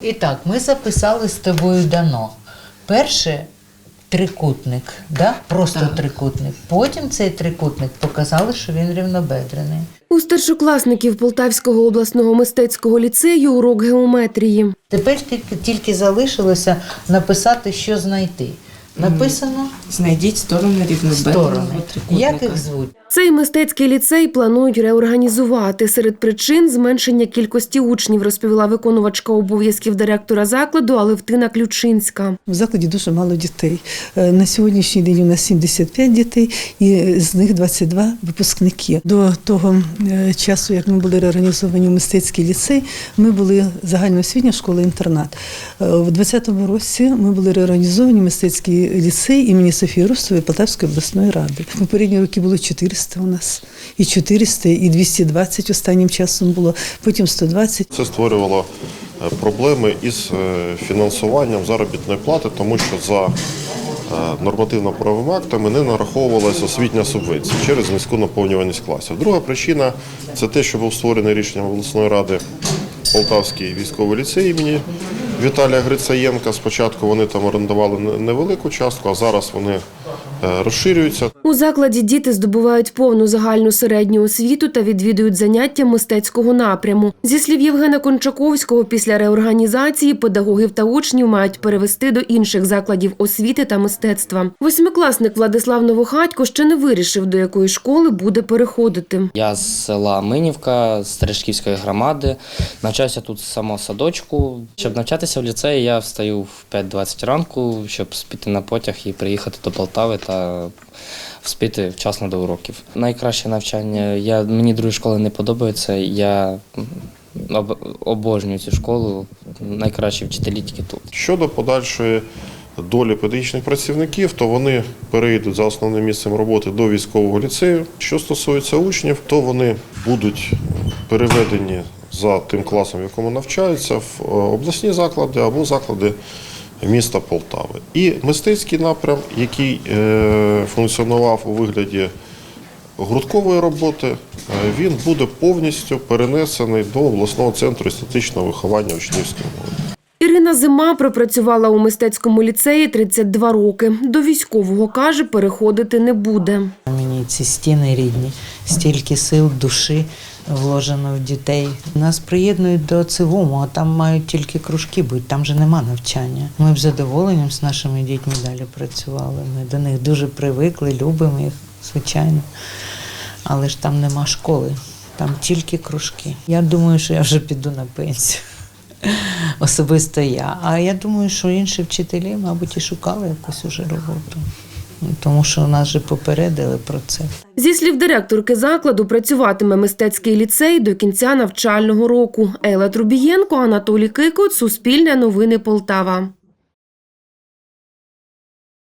І так, ми записали з тобою дано. Перше трикутник, да? просто Так. трикутник. Потім цей трикутник показали, що він рівнобедрений. У старшокласників Полтавського обласного мистецького ліцею урок геометрії. Тепер тільки, тільки залишилося написати, що знайти. Написано Знайдіть сторони сторони. трикутника. Як їх звуть? Цей мистецький ліцей планують реорганізувати. Серед причин зменшення кількості учнів, розповіла виконувачка обов'язків директора закладу Алевтина Ключинська. В закладі дуже мало дітей. Е, На сьогоднішній день у нас 75 дітей, і з них 22 випускники. До того е, часу, як ми були реорганізовані в мистецький ліцей, ми були загальноосвітня школа-інтернат. Е, В 2020 році ми були реорганізовані в мистецький ліцей імені Софії Рустової Полтавської обласної ради. Попередні роки було 400 у нас, і 400, і 220 останнім часом було, потім 120. Це створювало е, проблеми із е, фінансуванням заробітної плати, тому що за е, нормативно-правовими актами не нараховувалася освітня субвенція через низьку наповнюваність класів. Друга причина це те, що був створений рішенням обласної ради Полтавський військовий ліцей імені Віталія Грицаєнка. Спочатку вони там орендували не- невелику частку, а зараз вони розширюються. У закладі діти здобувають повну загальну середню освіту та відвідують заняття мистецького напряму. Зі слів Євгена Кончаковського, після реорганізації педагогів та учнів мають перевести до інших закладів освіти та мистецтва. Восьмикласник Владислав Новохатько ще не вирішив, до якої школи буде переходити. Я з села Минівка, з Терешківської громади. Навчаюся тут з самого садочку. Щоб навчатися в ліцеї, я встаю в 5.20 ранку, щоб спіти на потяг і приїхати до Полтави та вспіти вчасно до уроків. Найкраще навчання. Я, мені другі школи не подобаються. Я обожнюю цю школу. Найкращі вчителі тільки тут. Щодо подальшої долі педагогічних працівників, то вони перейдуть за основним місцем роботи до військового ліцею. Що стосується учнів, то вони будуть переведені за тим класом, в якому навчаються, в е, обласні заклади або заклади міста Полтави. І мистецький напрям, який е, функціонував у вигляді гурткової роботи, е, він буде повністю перенесений до обласного центру естетичного виховання учнівської молоді. Ірина Зима пропрацювала у мистецькому ліцеї 32 роки. До військового каже, переходити не буде. Ці стіни рідні, стільки сил, душі вложено в дітей. Нас приєднують до цивому, а там мають тільки кружки бути, там же нема навчання. Ми б задоволенням з нашими дітьми далі працювали. Ми до них дуже привикли, любимо їх, звичайно. Але ж там нема школи, там тільки кружки. Я думаю, що я вже піду на пенсію. Особисто я. А я думаю, що інші вчителі, мабуть, і шукали якусь уже роботу. Тому що нас же попередили про це. Зі слів директорки закладу, працюватиме мистецький ліцей до кінця навчального року. Ейла Трубієнко, Анатолій Кикот, Суспільне новини Полтава.